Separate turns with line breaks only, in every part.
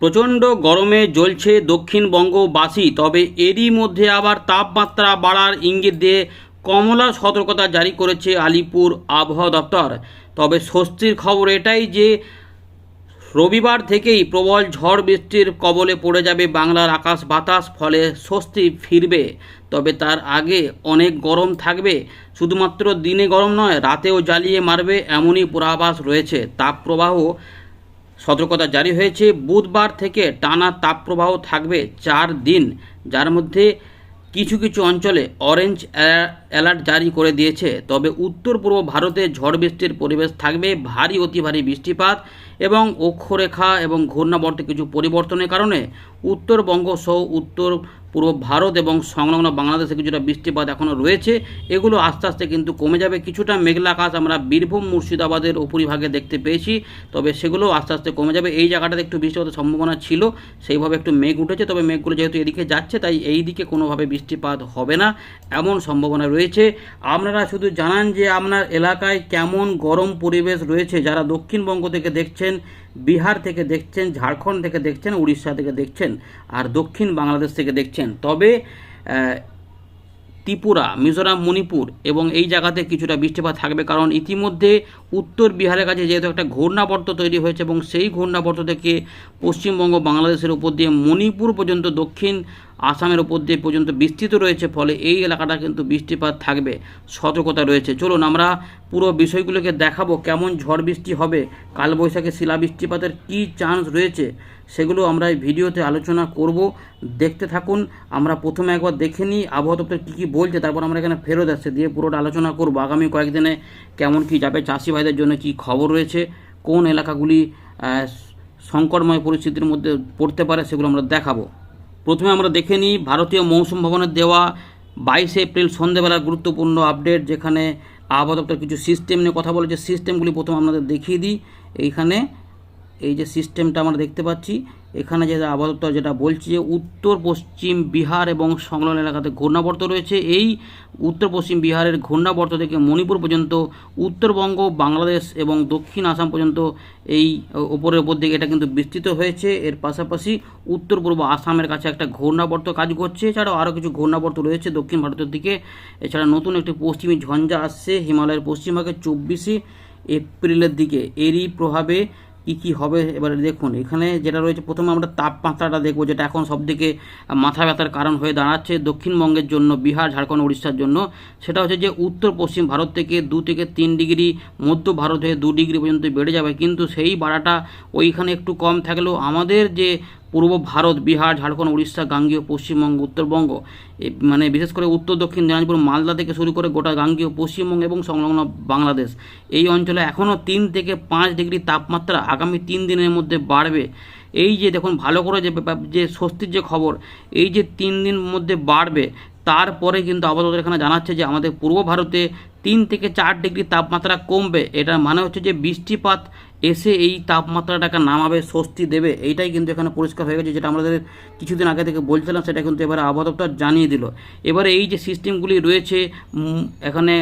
প্রচণ্ড গরমে জ্বলছে দক্ষিণবঙ্গবাসী, তবে এরই মধ্যে আবার তাপমাত্রা বাড়ার ইঙ্গিত দিয়ে কমলা সতর্কতা জারি করেছে আলিপুর আবহাওয়া দপ্তর। তবে স্বস্তির খবর এটাই যে, রবিবার থেকেই প্রবল ঝড় বৃষ্টির কবলে পড়ে যাবে বাংলার আকাশ বাতাস, ফলে স্বস্তি ফিরবে। তবে তার আগে অনেক গরম থাকবে, শুধুমাত্র দিনে গরম নয়, রাতেও জ্বালিয়ে মারবে এমনই পূর্বাভাস রয়েছে। তাপপ্রবাহ সতর্কতা জারি হয়েছে। বুধবার থেকে টানা তাপপ্রবাহ থাকবে চার দিন, যার মধ্যে কিছু কিছু অঞ্চলে অরেঞ্জ অ্যালার্ট জারি করে দিয়েছে। তবে উত্তর পূর্ব ভারতে ঝড় বৃষ্টির পরিবেশ থাকবে। ভারী অতি ভারী বৃষ্টিপাত এবং অক্ষরেখা এবং ঘূর্ণাবর্তে কিছু পরিবর্তনের কারণে উত্তরবঙ্গ সহ উত্তর পূর্ব ভারত এবং সংলগ্ন বাংলাদেশে কিছুটা বৃষ্টিপাত এখনও রয়েছে। এগুলো আস্তে আস্তে কিন্তু কমে যাবে। কিছুটা মেঘলা আকাশ আমরা বীরভূম, মুর্শিদাবাদের উপরিভাগে দেখতে পেয়েছি, তবে সেগুলো আস্তে আস্তে কমে যাবে। এই জায়গাটাতে একটু বৃষ্টিপাতের সম্ভাবনা ছিল, সেইভাবে একটু মেঘ উঠেছে, তবে মেঘগুলো যেহেতু এদিকে যাচ্ছে, তাই এই দিকে কোনোভাবে বৃষ্টিপাত হবে না, এমন সম্ভাবনা রয়েছে। আপনারা শুধু জানান যে আপনার এলাকায় কেমন গরম পরিবেশ রয়েছে, যারা দক্ষিণবঙ্গ থেকে দেখছেন, বিহার থেকে দেখছেন, ঝাড়খণ্ড থেকে দেখছেন, উড়িষ্যা থেকে দেখছেন আর দক্ষিণ বাংলাদেশ থেকে দেখছেন। তবে ত্রিপুরা, মিজোরাম, মণিপুর এবং এই জায়গাতে কিছুটা বৃষ্টিপাত থাকবে কারণ ইতিমধ্যে উত্তর বিহারের কাছে যেহেতু একটা ঘূর্ণাবর্ত তৈরি হয়েছে এবং সেই ঘূর্ণাবর্ত থেকে পশ্চিমবঙ্গ, বাংলাদেশের উপর দিয়ে মণিপুর পর্যন্ত দক্ষিণ আসামের উপর দিয়ে পর্যন্ত বিস্তৃত রয়েছে, ফলে এই এলাকাটা কিন্তু বৃষ্টিপাত থাকবে, সতর্কতা রয়েছে। চলুন আমরা পুরো বিষয়গুলোকে দেখাবো, কেমন ঝড় বৃষ্টি হবে, কালবৈশাখী শিলা বৃষ্টিপাতের কী চান্স রয়েছে, সেগুলো আমরা এই ভিডিওতে আলোচনা করব। দেখতে থাকুন, আমরা প্রথমে একবার দেখে নিই, আবহাওয়া দপ্তর কী কী বলছে, তারপর আমরা এখানে ফেরত আসছে, দিয়ে পুরোটা আলোচনা করব। আগামী কয়েকদিনে কেমন কী যাবে চাষি ভাইদের জন্য কী খবর রয়েছে, কোন এলাকাগুলি সংকটময় পরিস্থিতির মধ্যে পড়তে পারে, সেগুলো আমরা দেখাবো। প্রথমে আমরা দেখে নিই ভারতীয় মৌসুম ভবনের দেওয়া বাইশে এপ্রিল সন্ধেবেলার গুরুত্বপূর্ণ আপডেট, যেখানে আবহাওয়া দপ্তর কিছু সিস্টেম নিয়ে কথা বলেছে। সিস্টেমগুলি প্রথমে আপনাদের দেখিয়ে দিই। এইখানে এই যে সিস্টেমটা আমরা দেখতে পাচ্ছি এখানে যে আবহাওয়া দপ্তর যেটা বলছে যে উত্তর, পশ্চিম বিহার এবং সংলগ্ন এলাকাতে ঘূর্ণাবর্ত রয়েছে। এই উত্তর, পশ্চিম বিহারের ঘূর্ণাবর্ত থেকে মণিপুর পর্যন্ত, উত্তরবঙ্গ, বাংলাদেশ এবং দক্ষিণ আসাম পর্যন্ত এই ওপরের ওপর দিকে এটা কিন্তু বিস্তৃত হয়েছে। এর পাশাপাশি উত্তর, পূর্ব আসামের কাছে একটা ঘূর্ণাবর্ত কাজ করছে। এছাড়াও আরও কিছু ঘূর্ণাবর্ত রয়েছে দক্ষিণ ভারতের দিকে। এছাড়া নতুন একটি পশ্চিমী ঝঞ্ঝা আসছে হিমালয়ের পশ্চিমভাগে চব্বিশে এপ্রিলের দিকে। এরই প্রভাবে কী কি হবে এবারে দেখুন। এখানে যেটা রয়েছে, প্রথমে আমরা তাপমাত্রাটা দেখব, যেটা এখন সবদিকে মাথা ব্যথার কারণ হয়ে দাঁড়াচ্ছে দক্ষিণবঙ্গের জন্য, বিহার, ঝাড়খণ্ড উড়িষ্যার জন্য। সেটা হচ্ছে যে উত্তর, পশ্চিম ভারত থেকে দু থেকে তিন ডিগ্রি, মধ্য ভারত হয়ে দু ডিগ্রি পর্যন্ত বেড়ে যাবে। কিন্তু সেই বাড়াটা ওইখানে একটু কম থাকলেও আমাদের যে পূর্ব ভারত, বিহার, ঝাড়খণ্ড, উড়িষ্যা, গাঙ্গীয়, পশ্চিমবঙ্গ, উত্তরবঙ্গ মানে বিশেষ করে উত্তর, দক্ষিণ, দিনাজপুর, মালদা থেকে শুরু করে গোটা গাঙ্গীয়, পশ্চিমবঙ্গ এবং সংলগ্ন বাংলাদেশ। এই অঞ্চলে এখনও তিন থেকে পাঁচ ডিগ্রি তাপমাত্রা আগামী তিন দিনের মধ্যে বাড়বে। এই যে দেখুন, ভালো করে যে যে স্বস্তির যে খবর, এই যে তিন দিন মধ্যে বাড়বে, তারপরে কিন্তু আপাতত এখানে জানাচ্ছে যে আমাদের পূর্ব ভারতে তিন থেকে চার ডিগ্রি তাপমাত্রা কমবে। এটার মানে হচ্ছে যে বৃষ্টিপাত এসে এই তাপমাত্রাটাকে নামাবে, স্বস্তি দেবে, এইটাই কিন্তু এখানে পরিষ্কার হয়ে গেছে, যেটা আমাদের কিছুদিন আগে থেকে বলছিলাম, সেটা কিন্তু এবারে আবহাওয়া জানিয়ে দিল। এবারে এই যে সিস্টেমগুলি রয়েছে এখানে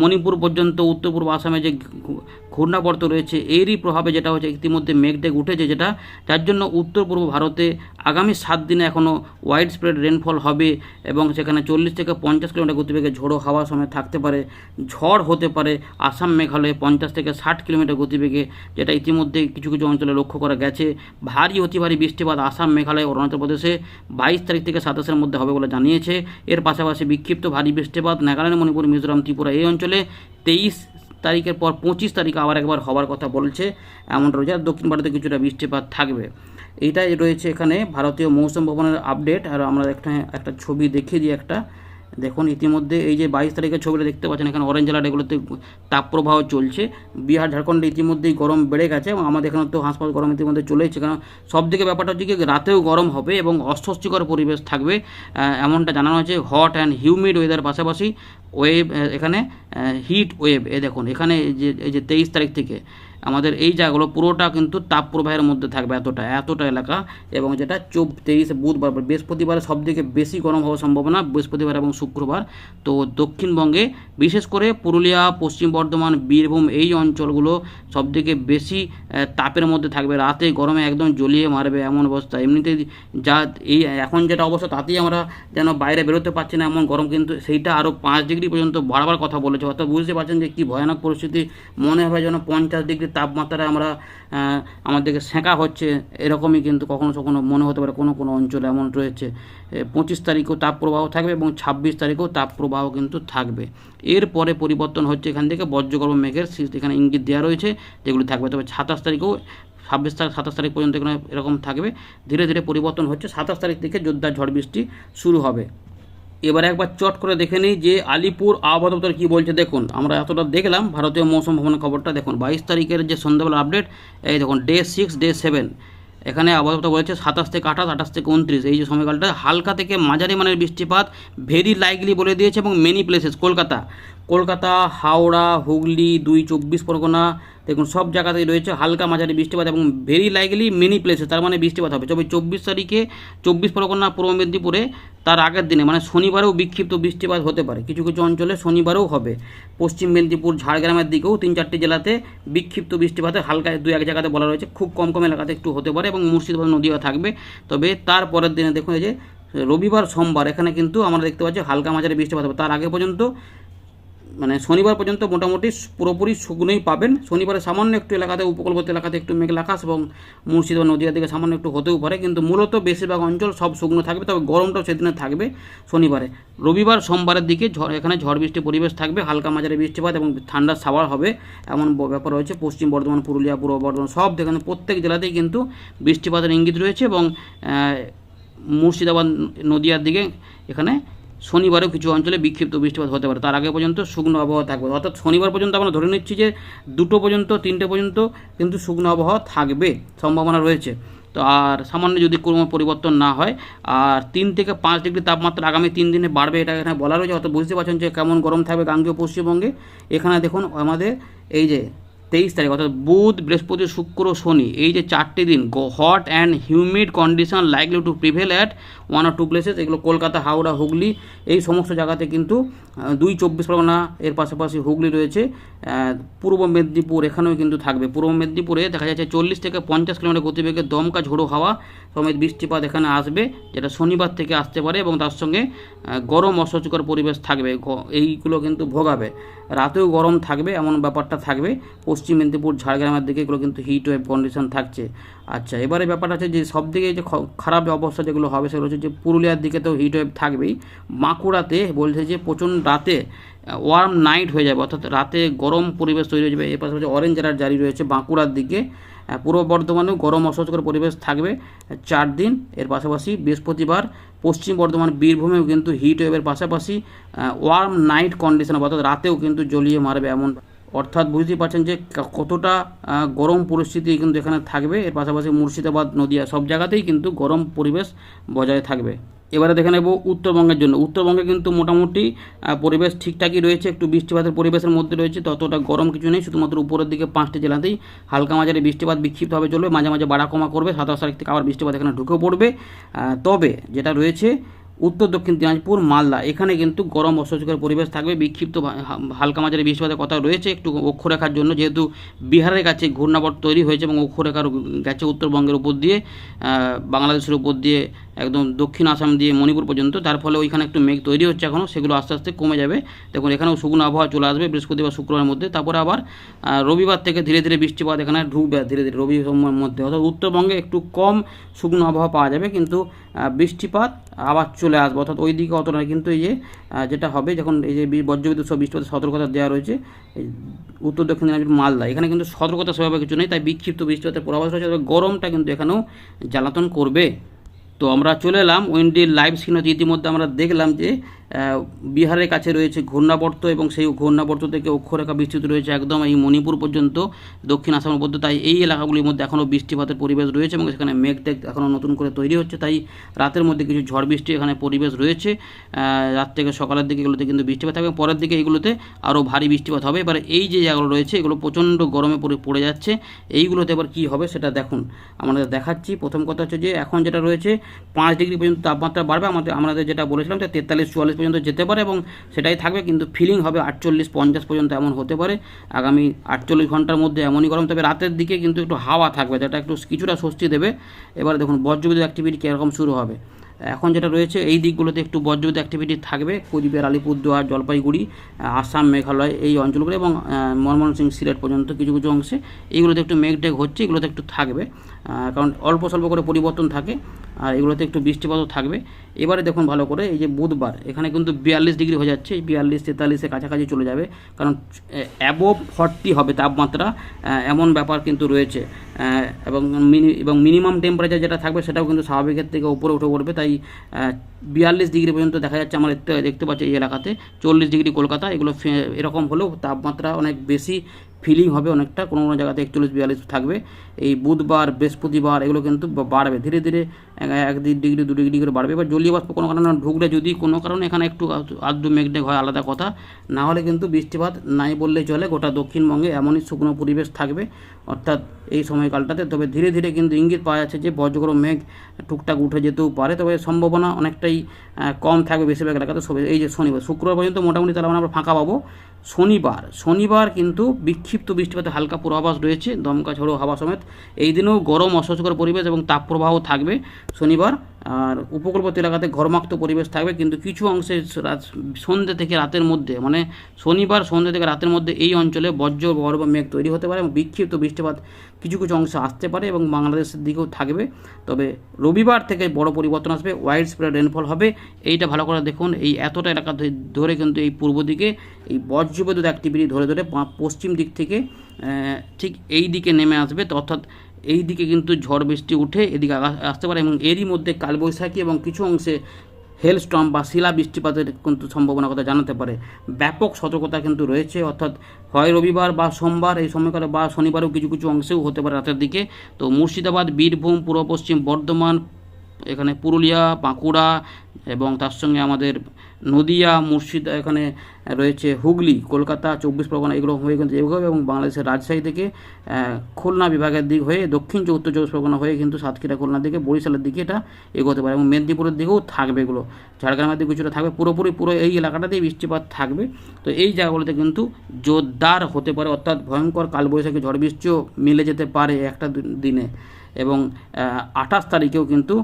মণিপুর পর্যন্ত, উত্তর পূর্ব আসামে যে ঘূর্ণাবর্ত রয়েছে। এরই প্রভাবে যেটা হচ্ছে ইতিমধ্যে মেঘডেক উঠেছে যেটা, যার জন্য উত্তর পূর্ব ভারতে আগামী সাত দিনে এখনও ওয়াইড স্প্রেড রেনফল হবে এবং সেখানে চল্লিশ থেকে পঞ্চাশ কিলোমিটার গতিবেগে ঝোড়ো হাওয়া সময় থাকতে পারে, ঝড় হতে পারে আসাম মেঘালয়ে পঞ্চাশ থেকে ষাট কিলোমিটার গতিবেগে, যেটা ইতিমধ্যে কিছু কিছু অঞ্চলে লক্ষ্য করা গেছে। ভারী, অতি ভারী বৃষ্টিপাত আসাম মেঘালয়, অরুণাচল প্রদেশে বাইশ তারিখ থেকে সাতাশের মধ্যে হবে বলে জানিয়েছে। এর পাশাপাশি বিক্ষিপ্ত ভারী বৃষ্টিপাত, নাগাল্যান্ড, মণিপুর, মিজোরাম, ত্রিপুরা এই অঞ্চলে তেইশ তারিখের পর পঁচিশ তারিখ আবার একবার হওয়ার কথা বলছে। এমনটা রয়েছে। আর দক্ষিণ ভারতে কিছুটা বৃষ্টিপাত থাকবে। এটাই রয়েছে এখানে ভারতীয় মৌসুম ভবনের আপডেট আর আমরা একটা একটা ছবি দেখিয়ে দিই একটা। দেখুন, ইতিমধ্যে এই যে বাইশ তারিখের ছবিটা দেখতে পাচ্ছেন, এখানে অরেঞ্জ অ্যালার্ট এগুলোতে তাপপ্রবাহ চলছে। বিহার, ঝাড়খণ্ডে ইতিমধ্যেই গরম বেড়ে গেছে এবং আমাদের এখানে তো হাসপাতাল গরম ইতিমধ্যে চলেছে কারণ সব দিকে ব্যাপারটা হচ্ছে কি, রাতেও গরম হবে এবং অস্বস্তিকর পরিবেশ থাকবে এমনটা জানানো হয়েছে হট অ্যান্ড হিউমিড ওয়েদার পাশাপাশি ওয়েভ এখানে হিট ওয়েভ এ দেখুন, এখানে যে, এই যে তেইশ তারিখ থেকে আমাদের এই জায়গাগুলো পুরোটা কিন্তু তাপ প্রবাহের মধ্যে থাকবে এতটা এতটা এলাকা। এবং যেটা চোপ, তেইশে, বুধবার, বৃহস্পতিবার সব থেকে বেশি গরম হওয়ার সম্ভাবনা বৃহস্পতিবার এবং শুক্রবার। তো দক্ষিণবঙ্গে বিশেষ করে পুরুলিয়া, পশ্চিম বর্ধমান, বীরভূম এই অঞ্চলগুলো সব থেকে বেশি তাপের মধ্যে থাকবে। রাতে গরমে একদম জ্বলিয়ে মারবে এমন অবস্থা। এমনিতে যা এই এখন যেটা অবস্থা, তাতেই আমরা যেন বাইরে বেরোতে পারছি না এমন গরম, কিন্তু সেইটা আরও পাঁচ ডিগ্রি পর্যন্ত বাড়াবার কথা বলেছে। অর্থাৎ বুঝতে পারছেন যে কী ভয়ানক পরিস্থিতি। মনে হবে যেন পঞ্চাশ ডিগ্রি তাপমাত্রায় আমরা আমাদেরকে সেঁকা হচ্ছে, এরকমই কিন্তু কখনো কখনো মনে হতে পারে কোনো কোনো অঞ্চলে এমন রয়েছে। পঁচিশ তারিখেও তাপপ্রবাহ থাকবে এবং ছাব্বিশ তারিখেও তাপপ্রবাহ কিন্তু থাকবে। এরপরে পরিবর্তন হচ্ছে এখান থেকে বজ্রগর্ভ মেঘের এখানে ইঙ্গিত দেওয়া রয়েছে, যেগুলি থাকবে। তবে সাতাশ তারিখেও, ছাব্বিশ তারিখ, সাতাশ তারিখ পর্যন্ত এখানে এরকম থাকবে। ধীরে ধীরে পরিবর্তন হচ্ছে, সাতাশ তারিখ থেকে জোরদার ঝড় বৃষ্টি শুরু হবে। এবারে একবার চট করে দেখে নিই যে আলিপুর আবহাওয়া দপ্তর কী বলছে। দেখুন, আমরা এতটা দেখলাম, ভারতীয় মৌসুম ভবনের খবরটা দেখুন। বাইশ তারিখের যে সন্ধ্যাবেলা আপডেট এই দেখুন ডে সিক্স ডে সেভেন এখানে আবহাওয়া বলেছে সাতাশ থেকে আঠাশ আঠাশ থেকে উনত্রিশ। এই যে সময়কালটা, হালকা থেকে মাঝারি মানের বৃষ্টিপাত ভেরি লাইকলি বলে দিয়েছে এবং মেনি প্লেসেস কলকাতা। কলকাতা, হাওড়া, হুগলি, দুই, চব্বিশ পরগনা, দেখুন সব জায়গাতেই রয়েছে হালকা মাঝারি বৃষ্টিপাত এবং ভেরি লাইকলি মেনি প্লেসে তার মানে বৃষ্টিপাত হবে। তবে চব্বিশ তারিখে চব্বিশ পরগনা, পূর্ব মেদিনীপুরে তার আগের দিনে মানে শনিবারেও বিক্ষিপ্ত বৃষ্টিপাত হতে পারে। কিছু কিছু অঞ্চলে শনিবারেও হবে। পশ্চিম মেদিনীপুর, ঝাড়গ্রামের দিকেও তিন, চারটি জেলাতে বিক্ষিপ্ত বৃষ্টিপাতে হালকা দু, এক জায়গাতে বলা রয়েছে, খুব কম কম এলাকাতে একটু হতে পারে এবং মুর্শিদাবাদ নদীও থাকবে। তবে তার পরের দিনে দেখুন যে রবিবার, সোমবার, এখানে কিন্তু আমরা দেখতে পাচ্ছি হালকা মাঝারি বৃষ্টিপাত হবে। তার আগে পর্যন্ত মানে শনিবার পর্যন্ত মোটামুটি পুরোপুরি শুকনোই পাবেন। শনিবারে সামান্য একটু এলাকাতে, উপকূলবর্তী এলাকাতে একটু মেঘলা আকাশ এবং মুর্শিদাবাদ নদীয়ার দিকে সামান্য একটু হতেও পারে, কিন্তু মূলত বেশিরভাগ অঞ্চল সব শুকনো থাকবে, তবে গরমটাও সেদিনে থাকবে শনিবারে। রবিবার, সোমবারের দিকে ঝড়, এখানে ঝড় বৃষ্টি পরিবেশ থাকবে, হালকা মাঝারি বৃষ্টিপাত এবং ঠান্ডার সাওয়ার হবে, এমন ব্যাপার রয়েছে। পশ্চিম বর্ধমান, পুরুলিয়া, পূর্ব বর্ধমান সব যেখানে প্রত্যেক জেলাতেই কিন্তু বৃষ্টিপাতের ইঙ্গিত রয়েছে এবং মুর্শিদাবাদ, নদীয়ার দিকে এখানে শনিবারেও কিছু অঞ্চলে বিক্ষিপ্ত বৃষ্টিপাত হতে পারে। তার আগে পর্যন্ত শুকনো আবহাওয়া থাকবে। অর্থাৎ শনিবার পর্যন্ত আমরা ধরে নিচ্ছি যে দুটো পর্যন্ত, তিনটে পর্যন্ত কিন্তু শুকনো আবহাওয়া থাকবে, সম্ভাবনা রয়েছে। তো আর সামান্য যদি কোনো পরিবর্তন না হয়, আর তিন থেকে পাঁচ ডিগ্রি তাপমাত্রা আগামী তিন দিনে বাড়বে এটা এখানে বলা রয়েছে। অর্থাৎ বুঝতে পারছেন যে কেমন গরম থাকবে গাঙ্গীয় পশ্চিমবঙ্গে। এখানে দেখুন আমাদের এই যে তেইশ তারিখ, অর্থাৎ বুধ, বৃহস্পতি, শুক্র, শনি, এই যে চারটি দিন hot and humid condition likely to prevail at one or two places এগুলো কলকাতা, হাওড়া, হুগলি, এই সমস্ত জায়গাতে কিন্তু দুই চব্বিশ পরগনা, এর পাশাপাশি হুগলি রয়েছে পূর্ব মেদিনীপুর, এখানেও কিন্তু থাকবে। পূর্ব মেদিনীপুরে দেখা যাচ্ছে চল্লিশ থেকে পঞ্চাশ কিলোমিটার গতিবেগে দমকা ঝোড়ো হাওয়া সমেত বৃষ্টিপাত এখানে আসবে, যেটা শনিবার থেকে আসতে পারে এবং তার সঙ্গে গরম অস্বস্তিকর পরিবেশ থাকবে এইগুলো কিন্তু ভোগাবে। রাতেও গরম থাকবে, এমন ব্যাপারটা থাকবে, পশ্চিম মেদিনীপুর, ঝাড়গ্রামের দিকে এগুলো কিন্তু হিট ওয়েভ কন্ডিশন থাকছে। আচ্ছা এবারে ব্যাপারটা হচ্ছে যে সব দিকে যে খারাপ অবস্থা যেগুলো হবে সেগুলো হচ্ছে যে পুরুলিয়ার দিকে তো হিট ওয়েভ থাকবেই। বাঁকুড়াতে বলছে যে প্রচণ্ড রাতে ওয়ার্ম নাইট হয়ে যাবে, অর্থাৎ রাতে গরম পরিবেশ তৈরি হয়ে যাবে। এর পাশাপাশি অরেঞ্জ অ্যালার্ট জারি রয়েছে বাঁকুড়ার দিকে। পূর্ব বর্ধমানেও গরম অস্বস্তিকর পরিবেশ থাকবে চার দিন। এর পাশাপাশি বৃহস্পতিবার পশ্চিম বর্ধমান, বীরভূমেও কিন্তু হিট ওয়েভের পাশাপাশি ওয়ার্ম নাইট কন্ডিশন অর্থাৎ রাতেও কিন্তু জ্বলিয়ে মারবে এমন অর্থাৎ বুঝতেই পারছেন যে কতটা গরম পরিস্থিতি কিন্তু এখানে থাকবে। এর পাশাপাশি মুর্শিদাবাদ, নদিয়া সব জায়গাতেই কিন্তু গরম পরিবেশ বজায় থাকবে। এবারে দেখে নেব উত্তরবঙ্গের জন্য। উত্তরবঙ্গে কিন্তু মোটামুটি পরিবেশ ঠিকঠাকই রয়েছে। একটু বৃষ্টিপাতের পরিবেশের মধ্যে রয়েছে। ততটা গরম কিছু নেই। শুধুমাত্র উপরের দিকে পাঁচটি জেলাতেই হালকা মাঝারি বৃষ্টিপাত বিক্ষিপ্তভাবে চলবে। মাঝে মাঝে বাড়া কমা করবে। সাতাশ তারিখ থেকে আবার বৃষ্টিপাত এখানে ঢুকে পড়বে। তবে যেটা রয়েছে উত্তর দক্ষিণ দিনাজপুর, মালদা। এখানে কিন্তু গরম অস্বস্তিকর পরিবেশ থাকবে। বিক্ষিপ্ত হালকা মাঝারি বৃষ্টিপাতের কথা রয়েছে। একটু অক্ষরেখার জন্য যেহেতু বিহারের কাছে ঘূর্ণাবট তৈরি হয়েছে এবং অক্ষরেখার গেছে উত্তরবঙ্গের উপর দিয়ে বাংলাদেশের উপর দিয়ে একদম দক্ষিণ আসাম দিয়ে মণিপুর পর্যন্ত তার ফলে ওইখানে একটু মেঘ তৈরি হচ্ছে এখনও সেগুলো আস্তে আস্তে কমে যাবে। দেখুন, এখানেও শুকনো আবহাওয়া চলে আসবে, বৃহস্পতিবার, শুক্রবারের মধ্যে। তারপরে আবার রবিবার থেকে ধীরে ধীরে বৃষ্টিপাত এখানে ঢুকবে, ধীরে ধীরে রবি মধ্যে। অর্থাৎ উত্তরবঙ্গে একটু কম শুকনো আবহাওয়া পাওয়া যাবে, কিন্তু বৃষ্টিপাত আবার চলে আসবে। অর্থাৎ ওই দিকে অতটা না কিন্তু এই যে যেটা হবে, যখন এই যে বজ্রবিদ্যুৎ সব বৃষ্টিপাতের সতর্কতা দেওয়া রয়েছে উত্তর দক্ষিণ দিনাজপুর, মালদা, এখানে কিন্তু সতর্কতা সেভাবে কিছু নেই, তাই বিক্ষিপ্ত বৃষ্টিপাতের পূর্বাভাস রয়েছে গরমটা কিন্তু এখানেও জ্বালাতন করবে। তো আমরা চলে এলাম উইন্ডির লাইভ সিনোতে ইতিমধ্যে আমরা দেখলাম যে বিহারের কাছে রয়েছে ঘূর্ণাবর্ত এবং সেই ঘূর্ণাবর্ত থেকে অক্ষরেখা বিস্তৃত রয়েছে একদম এই মণিপুর পর্যন্ত, দক্ষিণ আসামের মধ্যে। তাই এই এলাকাগুলির মধ্যে এখনও বৃষ্টিপাতের পরিবেশ রয়েছে এবং সেখানে মেঘ টেঘ এখনও নতুন করে তৈরি হচ্ছে। তাই রাতের মধ্যে কিছু ঝড় বৃষ্টি এখানে পরিবেশ রয়েছে। রাত থেকে সকালের দিকে এগুলোতে কিন্তু বৃষ্টিপাত থাকবে পরের দিকে এগুলোতে আরও ভারী বৃষ্টিপাত হবে। এবার এই যে জায়গাগুলো রয়েছে, এগুলো প্রচণ্ড গরমে পড়ে পড়ে যাচ্ছে। এইগুলোতে এবার কী হবে সেটা দেখুন। আমাদের দেখাচ্ছি। প্রথম কথা হচ্ছে যে এখন যেটা রয়েছে, পাঁচ ডিগ্রি পর্যন্ত তাপমাত্রা বাড়বে। আমাদের আমাদের যেটা বলেছিলাম যে তেতাল্লিশ, চুয়াল্লিশ পর্যন্ত যেতে পারে এবং সেটাই থাকবে কিন্তু ফিলিং হবে আটচল্লিশ পঞ্চাশ পর্যন্ত এমন হতে পারে। আগামী আটচল্লিশ ঘণ্টার মধ্যে এমনই গরম তবে রাতের দিকে কিন্তু একটু হাওয়া থাকবে যেটা একটু কিছুটা স্বস্তি দেবে। এবার দেখুন বজ্রবিদ্যুৎ অ্যাক্টিভিটি কীরকম শুরু হবে? এখন যেটা রয়েছে এই দিকগুলোতে একটু বজ্রবিদ্যুৎ অ্যাক্টিভিটি থাকবে। কোচবিহার আলিপুরদুয়ার জলপাইগুড়ি আসাম মেঘালয় এই অঞ্চলগুলো এবং আহ, ময়মনসিংহ সিলেট পর্যন্ত কিছু কিছু অংশে। এইগুলোতে একটু মেঘ টেঘ হচ্ছে এগুলোতে একটু থাকবে। কারণ অল্প স্বল্প করে পরিবর্তন থাকে, আর এগুলোতে একটু বৃষ্টিপাতও থাকবে। এবারে দেখুন ভালো করে, এই যে বুধবার, এখানে কিন্তু বিয়াল্লিশ ডিগ্রি হয়ে যাচ্ছে, বিয়াল্লিশ তেতাল্লিশের কাছাকাছি চলে যাবে, কারণ অ্যাবোভ ফর্টি হবে তাপমাত্রা এমন ব্যাপার কিন্তু রয়েছে এবং মিনি, এবং মিনিমাম টেম্পারেচার যেটা থাকবে সেটাও কিন্তু স্বাভাবিকের থেকে উপরে উঠে পড়বে, তাই বিয়াল্লিশ ডিগ্রি পর্যন্ত দেখা যাচ্ছে আমার দেখতে দেখতে পাচ্ছি এই এলাকাতে। চল্লিশ ডিগ্রি কলকাতা, এগুলো এরকম হলেও তাপমাত্রা অনেক বেশি ফিলিং হবে অনেকটা। কোনো কোনো জায়গাতে একচল্লিশ বিয়াল্লিশ থাকবে। এই বুধবার, বৃহস্পতিবার এগুলো কিন্তু বাড়বে। ধীরে ধীরে এক- ডিগ্রি, দু ডিগ্রি করে বাড়বে। এবার জলীয় বাষ্প কোনো কারণে ঢুকলে যদি কোনো কারণে এখানে একটু আদ্র মেঘডেঘ হয় আলাদা কথা। না হলে কিন্তু বৃষ্টিপাত নাই বললেই চলে, গোটা দক্ষিণবঙ্গে এমনই শুকনো পরিবেশ থাকবে অর্থাৎ এই সময়কালটাতে। তবে ধীরে ধীরে কিন্তু ইঙ্গিত পাওয়া যাচ্ছে যে বজ্রগরম মেঘ টুকটাক উঠে যেতেও পারে। তবে সম্ভাবনা অনেকটাই কম থাকবে বেশিরভাগ এলাকাতে। এই যে শনিবার, শুক্রবার পর্যন্ত মোটামুটি তাহলে আমরা ফাঁকা পাবো। শনিবার। শনিবার কিন্তু বিক্ষিপ্ত বৃষ্টিপাতে হালকা পূর্বাভাস রয়েছে, দমকা ঝড়ো হাওয়া সমেত। এই দিনেও গরম অস্বস্তিকর পরিবেশ এবং তাপপ্রবাহ থাকবে শনিবার। আর উপকূলবর্তী এলাকাতে ঘরমাক্ত পরিবেশ থাকবে, কিন্তু কিছু অংশে সন্ধ্যে থেকে রাতের মধ্যে মানে শনিবার সন্ধ্যে থেকে রাতের মধ্যে এই অঞ্চলে বজ্র বড় বা মেঘ তৈরি হতে পারে এবং বিক্ষিপ্ত বৃষ্টিপাত কিছু কিছু অংশে আসতে পারে এবং বাংলাদেশের দিকেও থাকবে। তবে রবিবার থেকে বড় পরিবর্তন আসবে, ওয়াইড স্প্রেড রেনফল হবে। এইটা ভালো করে দেখুন, এই এতটা এলাকা ধরে- ধরে কিন্তু এই পূর্ব দিকে এই বজ্রবিদ্যুৎ অ্যাক্টিভিটি ধরে ধরে পশ্চিম দিক থেকে ঠিক এই দিকে নেমে আসবে। অর্থাৎ এই দিকে কিন্তু ঝড় বৃষ্টি উঠে এদিকে আসতে পারে এবং এরই মধ্যে কালবৈশাখী এবং কিছু অংশে হেলস্টম বা শিলা বৃষ্টিপাতের কিন্তু সম্ভাবনার কথা জানাতে পারে। ব্যাপক সতর্কতা কিন্তু রয়েছে, অর্থাৎ হয় রবিবার বা সোমবার, এই সময়কালে বা শনিবারও কিছু কিছু অংশেও হতে পারে রাতের দিকে। তো মুর্শিদাবাদ, বীরভূম, পূর্ব পশ্চিম, বর্ধমান এখানে পুরুলিয়া, বাঁকুড়া এবং তার সঙ্গে আমাদের নদিয়া, মুর্শিদা, এখানে রয়েছে হুগলি, কলকাতা, চব্বিশ পরগনা, এগুলো হয়ে কিন্তু এগোবে এবং বাংলাদেশের রাজশাহী থেকে খুলনা বিভাগের দিক হয়ে দক্ষিণ উত্তর চব্বিশ পরগনা হয়ে কিন্তু সাতক্ষীরা খুলনার দিকে, বরিশালের দিকে এটা এগোতে পারে এবং মেদিনীপুরের দিকেও থাকবে এগুলো। ঝাড়গ্রামের দিকে কিছুটা থাকবে, পুরোপুরি পুরো এই এলাকাটাতেই বৃষ্টিপাত থাকবে। তো এই জায়গাগুলোতে কিন্তু জোরদার হতে পারে, অর্থাৎ ভয়ঙ্কর কালবৈশাখী, ঝড় বৃষ্টিও মিলে যেতে পারে একটা দিনে। এবং আঠাশ তারিখেও কিন্তু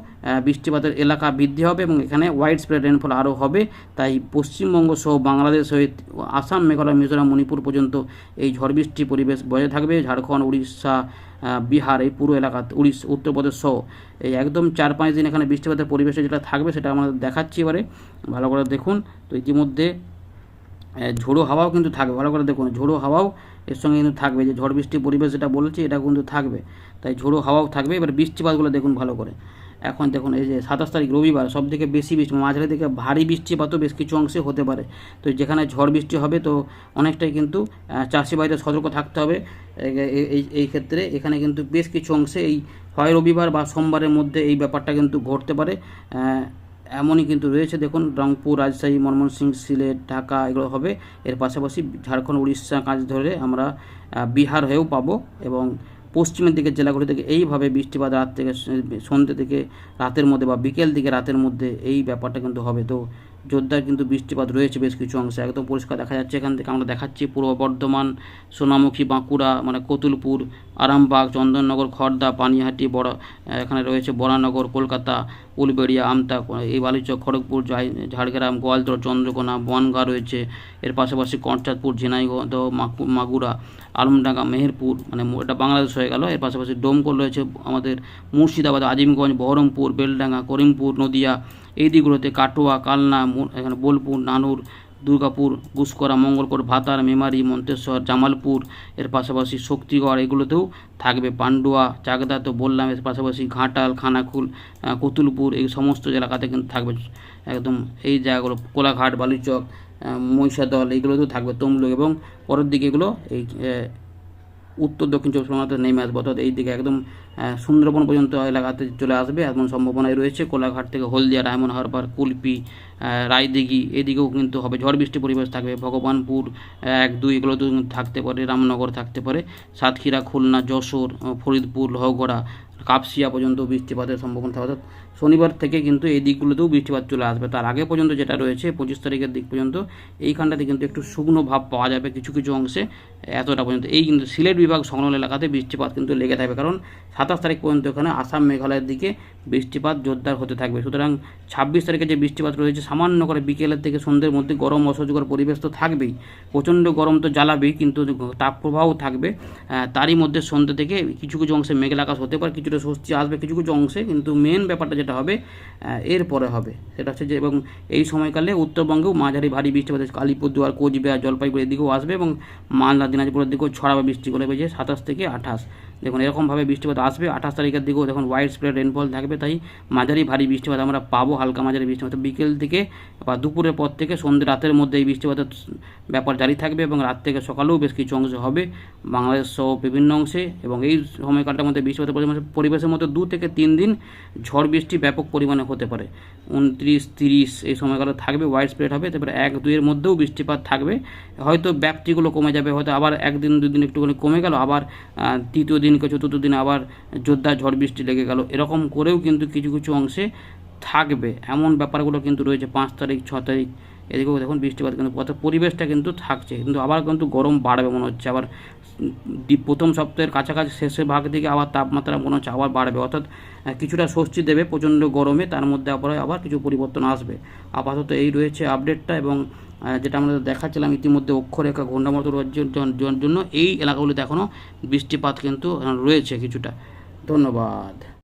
বৃষ্টিপাতের এলাকা বৃদ্ধি হবে এবং এখানে ওয়াইড স্প্রেড রেনফল আরও হবে। তাই পশ্চিমবঙ্গ সহ বাংলাদেশ হয়ে আসাম, মেঘালয়, মিজোরাম, মণিপুর পর্যন্ত এই ঝড় বৃষ্টি পরিবেশ বজায় থাকবে। ঝাড়খণ্ড, উড়িষ্যা বিহার এই পুরো এলাকাতে উড়িষ্যা, উত্তরপ্রদেশ সহ এই একদম চার পাঁচ দিন এখানে বৃষ্টিপাতের পরিবেশে যেটা থাকবে সেটা আমরা দেখাচ্ছি এবারে। ভালো করে দেখুন। তো ইতিমধ্যে ঝোড়ো হাওয়াও কিন্তু থাকবে ভালো করে দেখুন ঝোড়ো হাওয়াও এর সঙ্গে কিন্তু থাকবে যে ঝড় বৃষ্টির পরিবেশ যেটা বলেছি এটা কিন্তু থাকবে। তাই ঝোড়ো হাওয়াও থাকবে এবার বৃষ্টিপাতগুলো দেখুন ভালো করে। এখন দেখুন এই যে সাতাশ তারিখ রবিবার সব থেকে বেশি বৃষ্টি মাঝারি থেকে ভারী বৃষ্টিপাতও বেশ কিছু অংশে হতে পারে। তো যেখানে ঝড় বৃষ্টি হবে তো অনেকটাই কিন্তু আহ, চাষি ভাইদের সতর্ক থাকতে হবে। এই- এই- ক্ষেত্রে এখানে কিন্তু বেশ কিছু অংশে এই হয় রবিবার বা সোমবারের মধ্যে এই ব্যাপারটা কিন্তু ঘটতে পারে। এমনই কিন্তু রয়েছে। দেখুন, রংপুর, রাজশাহী, ময়মনসিংহ, সিলেট, ঢাকা, এগুলো হবে। এর পাশাপাশি ঝাড়খণ্ড, উড়িষ্যা, কাজ ধরে আমরা বিহার হয়েও পাবো এবং পশ্চিমের দিকের জেলাগুলি থেকে এইভাবে বৃষ্টিপাত রাত থেকে সন্ধ্যে থেকে রাতের মধ্যে বা বিকেল দিকে রাতের মধ্যে এই ব্যাপারটা কিন্তু হবে। তো জোরদার কিন্তু বৃষ্টিপাত রয়েছে বেশ কিছু অংশে। একদম পরিষ্কার দেখা যাচ্ছে। এখান থেকে আমরা দেখাচ্ছি পূর্ব বর্ধমান, সোনামুখী, বাঁকুড়া মানে কতুলপুর, আরামবাগ, চন্দননগর খড়দা পানিহাটি, বড় এখানে রয়েছে বরানগর, কলকাতা, উলবেড়িয়া আমতা এই বালুচক, খড়গপুর ঝাড়গ্রাম গোয়ালতোড় চন্দ্রকোনা, বনগাঁ রয়েছে। এর পাশাপাশি কঞ্চাদপুর ঝিনাইগঞ্জ মাগুরা, আলমডাঙ্গা, মেহেরপুর মানে এটা বাংলাদেশ হয়ে গেল। এর পাশাপাশি ডোমকল রয়েছে আমাদের মুর্শিদাবাদ, আজিমগঞ্জ, বহরমপুর, বেলডাঙ্গা, করিমপুর, নদিয়া এই দিকগুলোতে কাটোয়া, কালনা এখানে বোলপুর, নানুর, দুর্গাপুর, গুসকরা, মঙ্গলকোট, ভাতার, মেমারি, মন্তেশ্বর, জামালপুর, এর পাশাপাশি শক্তিগড়, এগুলোতেও থাকবে পান্ডুয়া চাকদা তো বললাম, এর পাশাপাশি ঘাটাল, খানাকুল কতুলপুর, এই সমস্ত এলাকাতে কিন্তু থাকবে, একদম এই জায়গাগুলো, কোলাঘাট, বালুচক মহিষাদল এইগুলোতেও থাকবে তমলুক এবং পরের দিকে এগুলো এই উত্তর, দক্ষিণ চব্বিশ পরগনাতে নেমে আসবে। অর্থাৎ এই দিকে একদম সুন্দরবন পর্যন্ত এলাকাতে চলে আসবে। এমন সম্ভাবনাই রয়েছে। কোলাঘাট থেকে হলদিয়া, ডায়মন্ড হারবার, কুলপি রায়দিঘি, এদিকেও কিন্তু হবে ঝড় বৃষ্টি পরিবেশ থাকবে। ভগবানপুর এক, দুই, এগুলো থাকতে পারে, রামনগর থাকতে পারে। সাতক্ষীরা, খুলনা, যশোর ফরিদপুর, লহগড়া কাপসিয়া পর্যন্ত বৃষ্টিপাতের সম্ভাবনা থাকে। অর্থাৎ শনিবার থেকে কিন্তু এই দিকগুলোতেও বৃষ্টিপাত চলে আসবে। তার আগে পর্যন্ত যেটা রয়েছে, পঁচিশ তারিখের দিক পর্যন্ত, এইখানটাতে কিন্তু একটু শুকনো ভাব পাওয়া যাবে কিছু কিছু অংশে এতটা পর্যন্ত। এই কিন্তু সিলেট বিভাগ সংলগ্ন এলাকাতে বৃষ্টিপাত কিন্তু লেগে থাকবে। কারণ সাতাশ তারিখ পর্যন্ত এখানে আসাম মেঘালয়ের দিকে বৃষ্টিপাত জোরদার হতে থাকবে। সুতরাং ছাব্বিশ তারিখে যে বৃষ্টিপাত রয়েছে, সামান্য করে বিকেলের থেকে সন্ধ্যের মধ্যে গরম অসহ্যকর পরিবেশ তো থাকবেই। প্রচণ্ড গরম তো জ্বালাবেই, কিন্তু তাপপ্রবাহও থাকবে। তারই মধ্যে সন্ধ্যে থেকে কিছু কিছু অংশে মেঘলা আকাশ হতে পারে কিছুটা স্বস্তি আসবে কিছু কিছু অংশে, কিন্তু মেন ব্যাপারটা যেটা হবে এরপরে হবে। সেটা হচ্ছে যে এবং এই সময়কালে উত্তরবঙ্গেও মাঝারি ভারী বৃষ্টিপাত আছে। আলিপুরদুয়ার কোচবিহার, জলপাইগুড়ির দিকেও আসবে এবং মালদা, দিনাজপুরের দিকেও ছড়াবে বৃষ্টিগুলো বেজে সাতাশ থেকে আঠাশ। দেখুন, এরকমভাবে বৃষ্টিপাত আসবে। আঠাশ তারিখের দিকেও দেখুন হোয়াইট স্প্রেড রেনফল থাকবে। তাই মাঝারি ভারী বৃষ্টিপাত আমরা পাবো, হালকা মাঝারি বৃষ্টিপাত। বিকেল থেকে বা দুপুরের পর থেকে সন্ধ্যে রাতের মধ্যে এই বৃষ্টিপাতের ব্যাপার জারি থাকবে এবং রাত থেকে সকালেও বেশ কিছু অংশ হবে। বাংলাদেশ সহ বিভিন্ন অংশে এবং এই সময়কালটার মধ্যে বৃষ্টিপাতের পরিমাণ পরিবেশের মধ্যে দু থেকে তিন দিন ঝড় বৃষ্টি ব্যাপক পরিমাণে হতে পারে। উনত্রিশ, তিরিশ এই সময়কালে থাকবে ওয়াইড স্প্রেড হবে। তারপরে এক, দুইয়ের মধ্যেও বৃষ্টিপাত থাকবে। হয়তো ব্যাপ্তিগুলো কমে যাবে, হয়তো আবার একদিন, দুদিন একটুখানি কমে গেল, আবার তৃতীয় দিন কি চতুর্থ দিন আবার জোরদার ঝড় বৃষ্টি লেগে গেল। এরকম করেও কিন্তু কিছু কিছু অংশে থাকবে। এমন ব্যাপারগুলো কিন্তু রয়েছে পাঁচ তারিখ, ছ তারিখ, এদিকেও দেখুন বৃষ্টিপাত কিন্তু পরিবেশটা কিন্তু থাকছে। কিন্তু আবার কিন্তু গরম বাড়বে মনে হচ্ছে। আবার প্রথম সপ্তাহের কাছাকাছি শেষের ভাগ থেকে আবার তাপমাত্রা মনে হচ্ছে আবার বাড়বে। অর্থাৎ কিছুটা স্বস্তি দেবে প্রচণ্ড গরমে, তার মধ্যে আবার আবার কিছু পরিবর্তন আসবে। আপাতত এই রয়েছে আপডেটটা এবং যেটা আমরা দেখাচ্ছিলাম ইতিমধ্যে অক্ষরেখা জন- জন্য, এই এলাকাগুলিতে এখনও বৃষ্টিপাত কিন্তু রয়েছে কিছুটা। ধন্যবাদ।